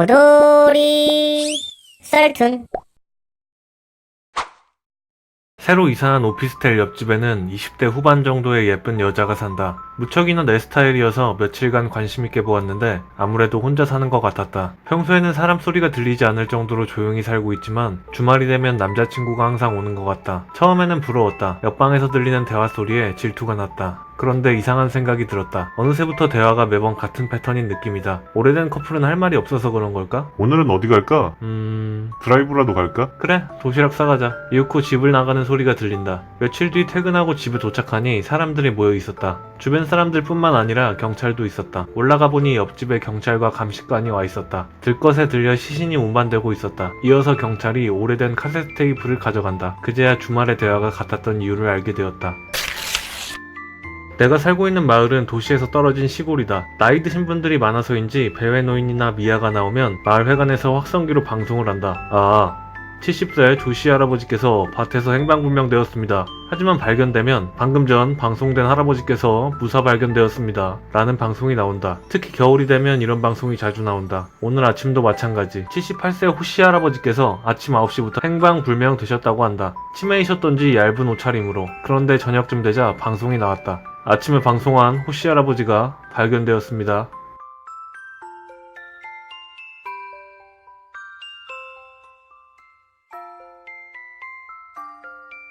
호돌이 썰툰 새로 이사한 오피스텔 옆집에는 20대 후반 정도의 예쁜 여자가 산다. 무척이나 내 스타일이어서 며칠간 관심있게 보았는데 아무래도 혼자 사는 것 같았다. 평소에는 사람 소리가 들리지 않을 정도로 조용히 살고 있지만 주말이 되면 남자친구가 항상 오는 것 같다. 처음에는 부러웠다. 옆방에서 들리는 대화 소리에 질투가 났다. 그런데 이상한 생각이 들었다. 어느새부터 대화가 매번 같은 패턴인 느낌이다. 오래된 커플은 할 말이 없어서 그런 걸까? 오늘은 어디 갈까? 음... 드라이브라도 갈까? 그래 도시락 싸가자 이윽고 집을 나가는 소리가 들린다 며칠 뒤 퇴근하고 집에 도착하니 사람들이 모여 있었다 주변 사람들 뿐만 아니라 경찰도 있었다 올라가 보니 옆집에 경찰과 감식관이 와 있었다 들것에 들려 시신이 운반되고 있었다 이어서 경찰이 오래된 카세트 테이프를 가져간다 그제야 주말의 대화가 같았던 이유를 알게 되었다 내가 살고 있는 마을은 도시에서 떨어진 시골이다. 나이 드신 분들이 많아서인지 배회노인이나 미아가 나오면 마을 회관에서 확성기로 방송을 한다. 아, 70세 조씨 할아버지께서 밭에서 행방불명되었습니다. 하지만 발견되면 방금 전 방송된 할아버지께서 무사 발견되었습니다. 라는 방송이 나온다. 특히 겨울이 되면 이런 방송이 자주 나온다. 오늘 아침도 마찬가지. 78세 호씨 할아버지께서 아침 9시부터 행방불명 되셨다고 한다. 치매이셨던지 얇은 옷차림으로. 그런데 저녁쯤 되자 방송이 나왔다. 아침에 방송한 호씨 할아버지가 발견되었습니다.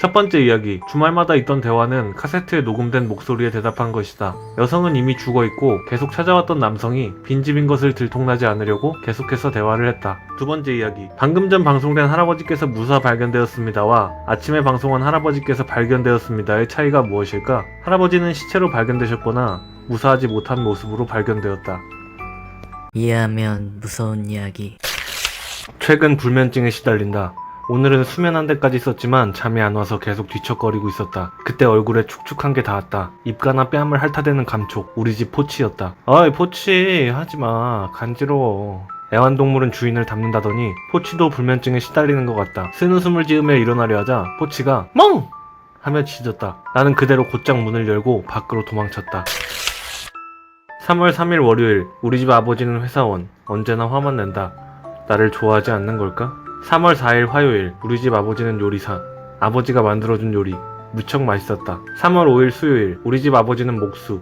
첫 번째 이야기. 주말마다 있던 대화는 카세트에 녹음된 목소리에 대답한 것이다. 여성은 이미 죽어 있고 계속 찾아왔던 남성이 빈집인 것을 들통나지 않으려고 계속해서 대화를 했다. 두 번째 이야기. 방금 전 방송된 할아버지께서 무사 발견되었습니다와 아침에 방송한 할아버지께서 발견되었습니다의 차이가 무엇일까? 할아버지는 시체로 발견되셨거나 무사하지 못한 모습으로 발견되었다. 이해하면 무서운 이야기. 최근 불면증에 시달린다. 오늘은 수면 한 대까지 썼지만 잠이 안 와서 계속 뒤척거리고 있었다. 그때 얼굴에 축축한 게 닿았다. 입가나 뺨을 핥아대는 감촉. 우리 집 포치였다. 어이 포치 하지마 간지러워. 애완동물은 주인을 닮는다더니 포치도 불면증에 시달리는 것 같다. 쓴웃음을 지으며 일어나려 하자 포치가 멍! 하며 짖었다. 나는 그대로 곧장 문을 열고 밖으로 도망쳤다. 3월 3일 월요일 우리 집 아버지는 회사원 언제나 화만 낸다. 나를 좋아하지 않는 걸까? 3월 4일 화요일 우리 집 아버지는 요리사. 아버지가 만들어준 요리. 무척 맛있었다. 3월 5일 수요일 우리 집 아버지는 목수.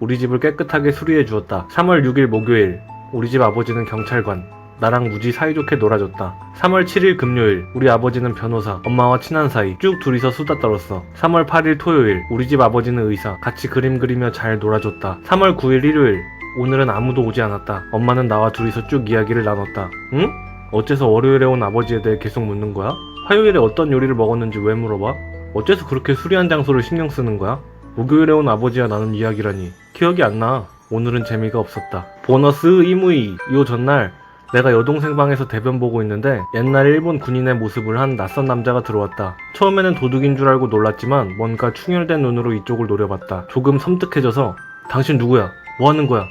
우리 집을 깨끗하게 수리해 주었다. 3월 6일 목요일 우리 집 아버지는 경찰관. 나랑 무지 사이좋게 놀아줬다. 3월 7일 금요일 우리 아버지는 변호사. 엄마와 친한 사이. 쭉 둘이서 수다 떨었어. 3월 8일 토요일 우리 집 아버지는 의사. 같이 그림 그리며 잘 놀아줬다. 3월 9일 일요일 오늘은 아무도 오지 않았다. 엄마는 나와 둘이서 쭉 이야기를 나눴다. 응? 어째서 월요일에 온 아버지에 대해 계속 묻는 거야? 화요일에 어떤 요리를 먹었는지 왜 물어봐? 어째서 그렇게 수리한 장소를 신경 쓰는 거야? 목요일에 온 아버지와 나눈 이야기라니 기억이 안 나. 오늘은 재미가 없었다. 보너스 이무이 요 전날 내가 여동생 방에서 대변 보고 있는데 옛날 일본 군인의 모습을 한 낯선 남자가 들어왔다. 처음에는 도둑인 줄 알고 놀랐지만 뭔가 충혈된 눈으로 이쪽을 노려봤다. 조금 섬뜩해져서 당신 누구야? 뭐 하는 거야?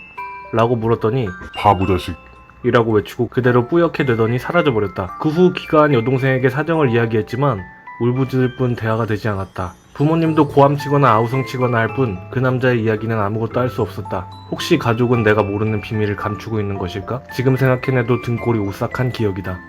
라고 물었더니 바보 자식. 이라고 외치고 그대로 뿌옇게 되더니 사라져버렸다. 그 후 기가한 여동생에게 사정을 이야기했지만 울부짖을 뿐 대화가 되지 않았다. 부모님도 고함치거나 아우성치거나 할 뿐 그 남자의 이야기는 아무것도 할 수 없었다. 혹시 가족은 내가 모르는 비밀을 감추고 있는 것일까? 지금 생각해내도 등골이 오싹한 기억이다.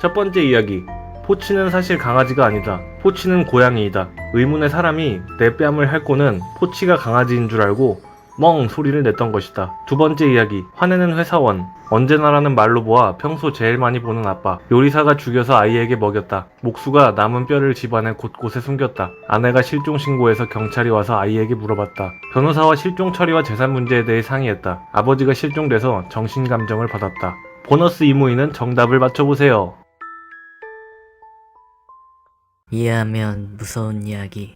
첫 번째 이야기. 포치는 사실 강아지가 아니다. 포치는 고양이이다. 의문의 사람이 내 뺨을 핥고는 포치가 강아지인 줄 알고 멍 소리를 냈던 것이다. 두 번째 이야기. 화내는 회사원. 언제나라는 말로 보아 평소 제일 많이 보는 아빠. 요리사가 죽여서 아이에게 먹였다. 목수가 남은 뼈를 집안의 곳곳에 숨겼다. 아내가 실종 신고해서 경찰이 와서 아이에게 물어봤다. 변호사와 실종 처리와 재산 문제에 대해 상의했다. 아버지가 실종돼서 정신 감정을 받았다. 보너스 이모이는 정답을 맞춰보세요. 이해하면 무서운 이야기.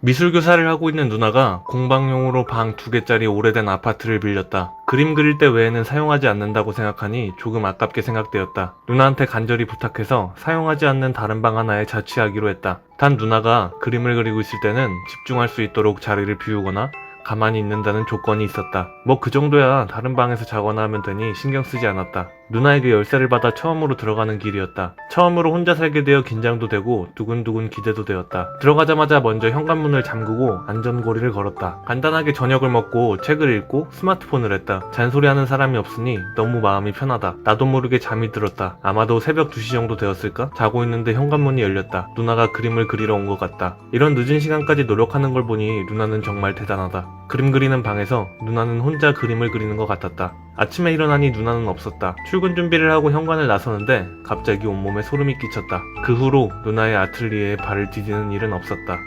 미술 교사를 하고 있는 누나가 공방용으로 방 두 개짜리 오래된 아파트를 빌렸다. 그림 그릴 때 외에는 사용하지 않는다고 생각하니 조금 아깝게 생각되었다. 누나한테 간절히 부탁해서 사용하지 않는 다른 방 하나에 자취하기로 했다. 단 누나가 그림을 그리고 있을 때는 집중할 수 있도록 자리를 비우거나 가만히 있는다는 조건이 있었다. 뭐 그 정도야 다른 방에서 자거나 하면 되니 신경 쓰지 않았다. 누나에게 열쇠를 받아 처음으로 들어가는 길이었다. 처음으로 혼자 살게 되어 긴장도 되고 두근두근 기대도 되었다. 들어가자마자 먼저 현관문을 잠그고 안전고리를 걸었다. 간단하게 저녁을 먹고 책을 읽고 스마트폰을 했다. 잔소리하는 사람이 없으니 너무 마음이 편하다. 나도 모르게 잠이 들었다. 아마도 새벽 2시 정도 되었을까? 자고 있는데 현관문이 열렸다. 누나가 그림을 그리러 온 것 같다. 이런 늦은 시간까지 노력하는 걸 보니 누나는 정말 대단하다. 그림 그리는 방에서 누나는 혼자 그림을 그리는 것 같았다. 아침에 일어나니 누나는 없었다. 출근 준비를 하고 현관을 나서는데 갑자기 온몸에 소름이 끼쳤다. 그 후로 누나의 아틀리에에 발을 디디는 일은 없었다.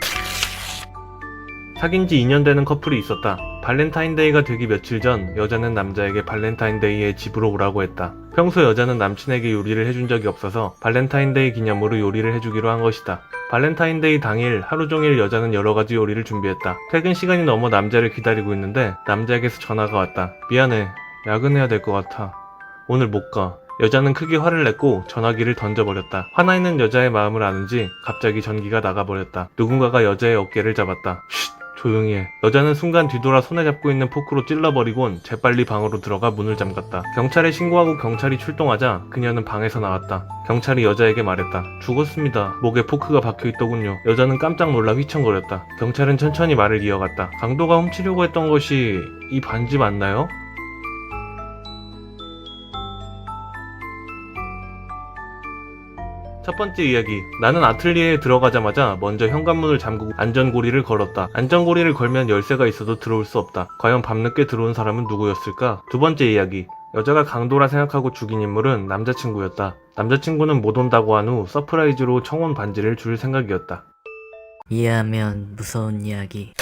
사귄 지 2년 되는 커플이 있었다. 발렌타인데이가 되기 며칠 전 여자는 남자에게 발렌타인데이에 집으로 오라고 했다. 평소 여자는 남친에게 요리를 해준 적이 없어서 발렌타인데이 기념으로 요리를 해주기로 한 것이다. 발렌타인데이 당일 하루 종일 여자는 여러 가지 요리를 준비했다. 퇴근 시간이 넘어 남자를 기다리고 있는데 남자에게서 전화가 왔다. 미안해. 야근해야 될 것 같아. 오늘 못 가. 여자는 크게 화를 냈고 전화기를 던져버렸다. 화나 있는 여자의 마음을 아는지 갑자기 전기가 나가버렸다. 누군가가 여자의 어깨를 잡았다. 쉿! 조용히 해. 여자는 순간 뒤돌아 손에 잡고 있는 포크로 찔러버리곤 재빨리 방으로 들어가 문을 잠갔다. 경찰에 신고하고 경찰이 출동하자 그녀는 방에서 나왔다. 경찰이 여자에게 말했다. 죽었습니다. 목에 포크가 박혀 있더군요. 여자는 깜짝 놀라 휘청거렸다. 경찰은 천천히 말을 이어갔다. 강도가 훔치려고 했던 것이 이 반지 맞나요? 첫 번째 이야기. 나는 아틀리에에 들어가자마자 먼저 현관문을 잠그고 안전고리를 걸었다. 안전고리를 걸면 열쇠가 있어도 들어올 수 없다. 과연 밤늦게 들어온 사람은 누구였을까? 두 번째 이야기. 여자가 강도라 생각하고 죽인 인물은 남자친구였다. 남자친구는 못 온다고 한 후 서프라이즈로 청혼 반지를 줄 생각이었다. 이해하면 무서운 이야기.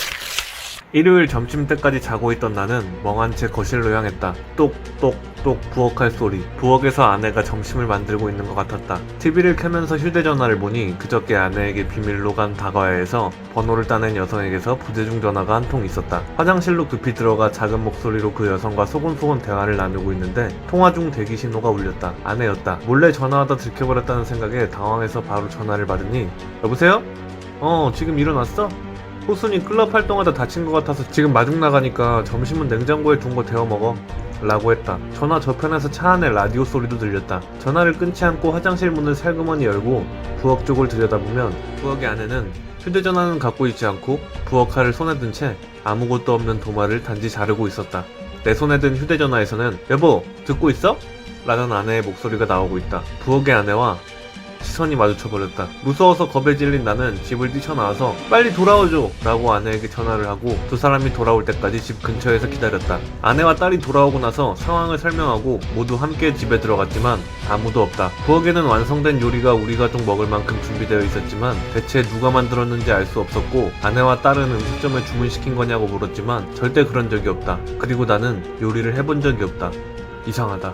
일요일 점심 때까지 자고 있던 나는 멍한 채 거실로 향했다. 똑똑똑 부엌할 소리. 부엌에서 아내가 점심을 만들고 있는 것 같았다. TV를 켜면서 휴대전화를 보니 그저께 아내에게 비밀로 간 다과야에서 번호를 따낸 여성에게서 부재중 전화가 한 통 있었다. 화장실로 급히 들어가 작은 목소리로 그 여성과 소곤소곤 대화를 나누고 있는데 통화 중 대기 신호가 울렸다. 아내였다. 몰래 전화하다 들켜버렸다는 생각에 당황해서 바로 전화를 받으니 여보세요? 어 지금 일어났어? 호순이 클럽 활동하다 다친 것 같아서 지금 마중 나가니까 점심은 냉장고에 둔 거 데워 먹어. 라고 했다. 전화 저편에서 차 안에 라디오 소리도 들렸다. 전화를 끊지 않고 화장실 문을 살그머니 열고 부엌 쪽을 들여다보면 부엌의 아내는 휴대전화는 갖고 있지 않고 부엌 칼을 손에 든 채 아무것도 없는 도마를 단지 자르고 있었다. 내 손에 든 휴대전화에서는 여보 듣고 있어? 라는 아내의 목소리가 나오고 있다. 부엌의 아내와 시선이 마주쳐버렸다. 무서워서 겁에 질린 나는 집을 뛰쳐나와서 빨리 돌아오죠! 라고 아내에게 전화를 하고 두 사람이 돌아올 때까지 집 근처에서 기다렸다. 아내와 딸이 돌아오고 나서 상황을 설명하고 모두 함께 집에 들어갔지만 아무도 없다. 부엌에는 완성된 요리가 우리 가족 먹을 만큼 준비되어 있었지만 대체 누가 만들었는지 알 수 없었고 아내와 딸은 음식점에 주문시킨 거냐고 물었지만 절대 그런 적이 없다. 그리고 나는 요리를 해본 적이 없다. 이상하다.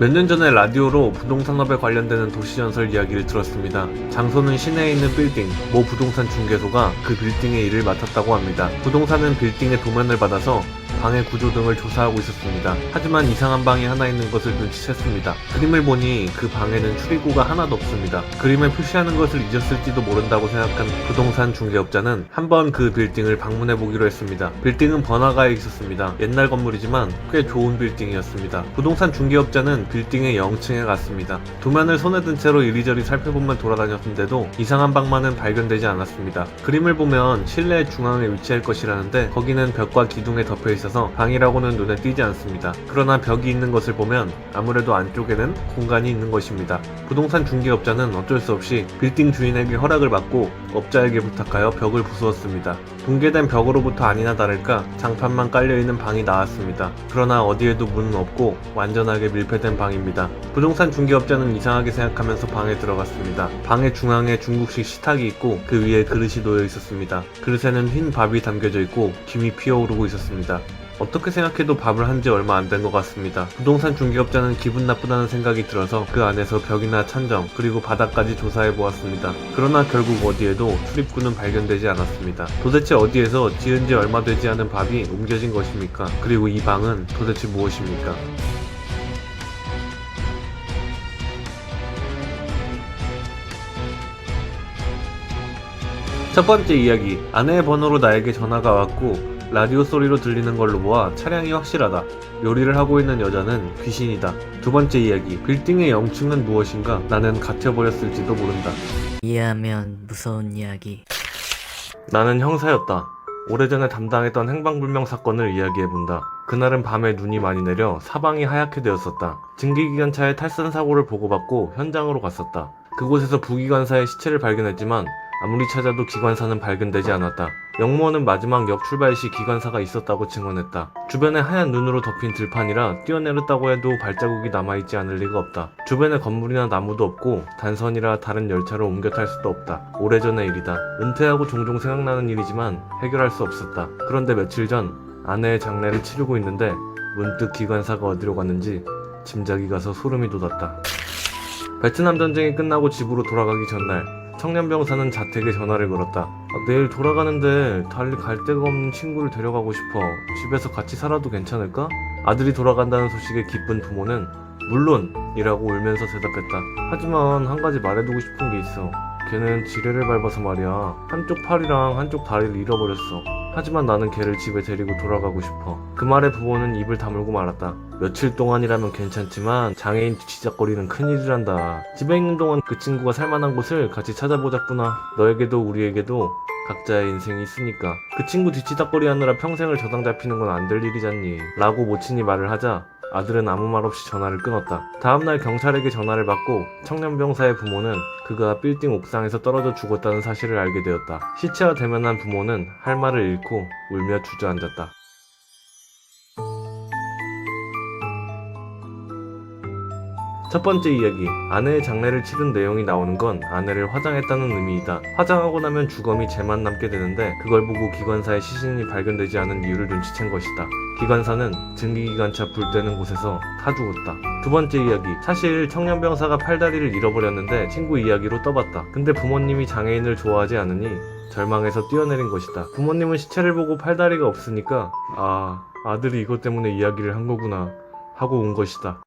몇 년 전에 라디오로 부동산업에 관련되는 도시전설 이야기를 들었습니다. 장소는 시내에 있는 빌딩, 모 부동산 중개소가 그 빌딩의 일을 맡았다고 합니다. 부동산은 빌딩의 도면을 받아서 방의 구조 등을 조사하고 있었습니다. 하지만 이상한 방이 하나 있는 것을 눈치챘습니다. 그림을 보니 그 방에는 출입구가 하나도 없습니다. 그림에 표시하는 것을 잊었을지도 모른다고 생각한 부동산 중개업자는 한번 그 빌딩을 방문해 보기로 했습니다. 빌딩은 번화가에 있었습니다. 옛날 건물이지만 꽤 좋은 빌딩이었습니다. 부동산 중개업자는 빌딩의 0층에 갔습니다. 도면을 손에 든 채로 이리저리 살펴보며 돌아다녔는데도 이상한 방만은 발견되지 않았습니다. 그림을 보면 실내 중앙에 위치할 것이라는데 거기는 벽과 기둥에 덮여 있 어서 방이라고는 눈에 띄지 않습니다. 그러나 벽이 있는 것을 보면 아무래도 안쪽에는 공간이 있는 것입니다. 부동산 중개업자는 어쩔 수 없이 빌딩 주인에게 허락을 받고 업자에게 부탁하여 벽을 부수었습니다. 붕괴된 벽으로부터 아니나 다를까 장판만 깔려있는 방이 나왔습니다. 그러나 어디에도 문은 없고 완전하게 밀폐된 방입니다. 부동산 중개업자는 이상하게 생각하면서 방에 들어갔습니다. 방의 중앙에 중국식 식탁이 있고 그 위에 그릇이 놓여 있었습니다. 그릇에는 흰 밥이 담겨져 있고 김이 피어오르고 있었습니다. 어떻게 생각해도 밥을 한 지 얼마 안 된 것 같습니다. 부동산 중개업자는 기분 나쁘다는 생각이 들어서 그 안에서 벽이나 천정 그리고 바닥까지 조사해 보았습니다. 그러나 결국 어디에도 출입구는 발견되지 않았습니다. 도대체 어디에서 지은 지 얼마 되지 않은 밥이 옮겨진 것입니까? 그리고 이 방은 도대체 무엇입니까? 첫 번째 이야기. 아내의 번호로 나에게 전화가 왔고 라디오 소리로 들리는 걸로 보아 차량이 확실하다. 요리를 하고 있는 여자는 귀신이다. 두 번째 이야기. 빌딩의 영층은 무엇인가? 나는 갇혀버렸을지도 모른다. 이해하면 무서운 이야기. 나는 형사였다. 오래전에 담당했던 행방불명 사건을 이야기해본다. 그날은 밤에 눈이 많이 내려 사방이 하얗게 되었었다. 증기기관차의 탈선 사고를 보고받고 현장으로 갔었다. 그곳에서 부기관사의 시체를 발견했지만 아무리 찾아도 기관사는 발견되지 않았다. 영무원은 마지막 역 출발 시 기관사가 있었다고 증언했다. 주변에 하얀 눈으로 덮인 들판이라 뛰어내렸다고 해도 발자국이 남아있지 않을 리가 없다. 주변에 건물이나 나무도 없고 단선이라 다른 열차로 옮겨 탈 수도 없다. 오래전의 일이다. 은퇴하고 종종 생각나는 일이지만 해결할 수 없었다. 그런데 며칠 전 아내의 장례를 치르고 있는데 문득 기관사가 어디로 갔는지 짐작이 가서 소름이 돋았다. 베트남 전쟁이 끝나고 집으로 돌아가기 전날 청년 병사는 자택에 전화를 걸었다. 아, 내일 돌아가는데 달리 갈 데가 없는 친구를 데려가고 싶어. 집에서 같이 살아도 괜찮을까? 아들이 돌아간다는 소식에 기쁜 부모는 물론 이라고 울면서 대답했다. 하지만 한 가지 말해두고 싶은 게 있어. 걔는 지뢰를 밟아서 말이야. 한쪽 팔이랑 한쪽 다리를 잃어버렸어. 하지만 나는 걔를 집에 데리고 돌아가고 싶어. 그 말에 부모는 입을 다물고 말았다. 며칠 동안이라면 괜찮지만 장애인 뒤치작거리는 큰일이란다. 집에 있는 동안 그 친구가 살만한 곳을 같이 찾아보자꾸나. 너에게도 우리에게도 각자의 인생이 있으니까. 그 친구 뒤치다거리 하느라 평생을 저당 잡히는 건 안 될 일이잖니. 라고 모친이 말을 하자 아들은 아무 말 없이 전화를 끊었다. 다음날 경찰에게 전화를 받고 청년병사의 부모는 그가 빌딩 옥상에서 떨어져 죽었다는 사실을 알게 되었다. 시체와 대면한 부모는 할 말을 잃고 울며 주저앉았다. 첫 번째 이야기. 아내의 장례를 치른 내용이 나오는 건 아내를 화장했다는 의미이다. 화장하고 나면 주검이 재만 남게 되는데 그걸 보고 기관사의 시신이 발견되지 않은 이유를 눈치챈 것이다. 기관사는 증기기관차 불 때는 곳에서 타 죽었다. 두 번째 이야기. 사실 청년병사가 팔다리를 잃어버렸는데 친구 이야기로 떠봤다. 근데 부모님이 장애인을 좋아하지 않으니 절망해서 뛰어내린 것이다. 부모님은 시체를 보고 팔다리가 없으니까 아 아들이 이것 때문에 이야기를 한 거구나 하고 온 것이다.